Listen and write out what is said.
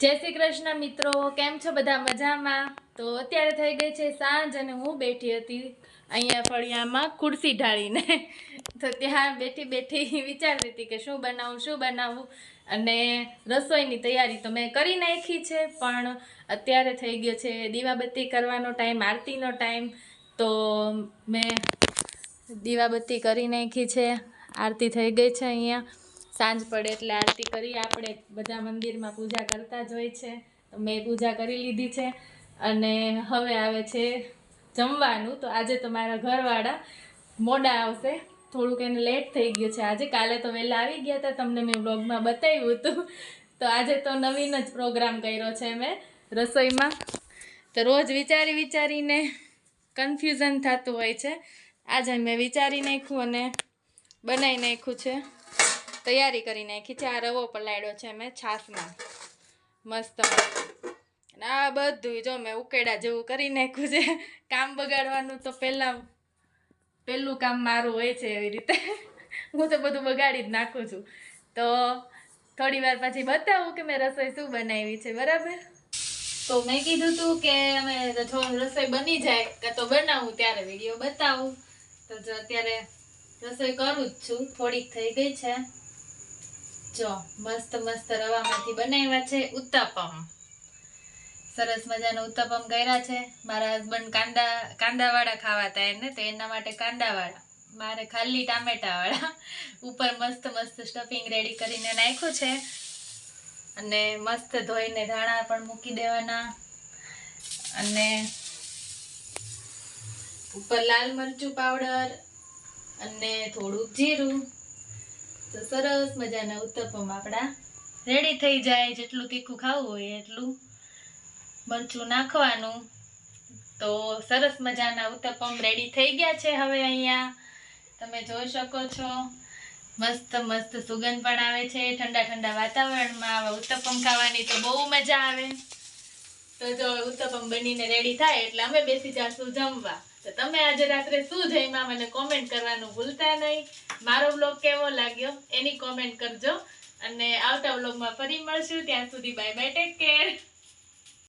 જય શ્રી કૃષ્ણ મિત્રો, કેમ છો બધા મજામાં? તો અત્યારે થઈ ગઈ છે સાંજ અને હું બેઠી હતી અહીંયા ફળિયામાં ખુરશી ઢાળીને. તો ત્યાં બેઠી બેઠી વિચારતી હતી કે શું બનાવું શું બનાવું? અને રસોઈની તૈયારી તો મેં કરી નાખી છે, પણ અત્યારે થઈ ગયો છે દીવાબત્તી કરવાનો ટાઈમ, આરતીનો ટાઈમ. તો મેં દીવાબત્તી કરી નાખી છે, આરતી થઈ ગઈ છે અહીંયા. સાંજ પડે એટલે આરતી કરી આપણે બધા મંદિરમાં પૂજા કરતા જ હોય છે. તો મેં પૂજા કરી લીધી છે. અને હવે આવે છે જમવાનું. તો આજે તો મારા ઘરવાળા મોડા આવશે. થોડુંક એને લેટ થઈ ગયું છે. આજે કાલે તો વહેલા આવી ગયા હતા. તમને મેં બ્લોગમાં બતાવ્યું હતું. તો આજે તો નવીન જ પ્રોગ્રામ કર્યો છે મેં રસોઈમાં. તો રોજ વિચારી વિચારીને કન્ફ્યુઝન થતું હોય છે. આજે મેં વિચારી નાખ્યું અને બનાવી નાખ્યું છે. તૈયારી કરી નાખી છે આ રવો પલાળ્યો છે મેં છાશમાં. મસ્ત. અને આ બધું જો મેં ઉકેડા જેવું કરી નાખ્યું છે. કામ બગાડવાનું તો પહેલાં પહેલું કામ મારું હોય છે એવી રીતે. હું તો બધું બગાડી જ નાખું છું. તો થોડી વાર પછી બતાવું કે મેં રસોઈ શું બનાવી છે, બરાબર? તો મેં કીધું તું કે અમે જો રસોઈ બની જાય કે તો બનાવું ત્યારે વીડિયો બતાવું. તો જો અત્યારે રસોઈ કરું જ છું, થોડીક થઈ ગઈ છે. જો, મસ્ત મસ્ત રવામાંથી બનાવ્યા છે ઉત્તપમ. સરસ મજાનો ઉત્તપમ કર્યા છે. મારા હસબન્ડ કાંદા, કાંદાવાળા ખાવાતા એને તો એના માટે કાંદાવાળા, મારે ખાલી ટામેટાવાળા. ઉપર મસ્ત મસ્ત સ્ટફિંગ રેડી કરીને નાખ્યું છે. અને મસ્ત ધોઈને ધાણા પણ મૂકી દેવાના. અને ઉપર લાલ મરચું પાવડર અને થોડુંક જીરું. તો સરસ મજાના ઉત્તપમ આપણા. રેડી થઈ જાય જેટલું તીખું ખાવું હોય એટલું. મરચું નાખવાનું. તો સરસ મજાના ઉત્તપમ રેડી થઈ ગયા છે હવે અહીંયા. તમે જોઈ શકો છો. મસ્ત મસ્ત સુગંધ પણ આવે છે. ઠંડા ઠંડા વાતાવરણમાં આવા ઉત્તપમ ખાવાની તો બહુ મજા આવે. તો જો ઉત્તપમ બનીને રેડી થાય એટલે અમે બેસી જાશું જમવા. તો તમે આજે રાત્રે શું જમ્યા મને કોમેન્ટ કરવાનું ભૂલતા નહીં. મારો બ્લોગ કેવો લાગ્યો એની કોમેન્ટ કરજો. અને આવતા બ્લોગમાં ફરી મળશું. ત્યાં સુધી બાય બાય ટેક કેર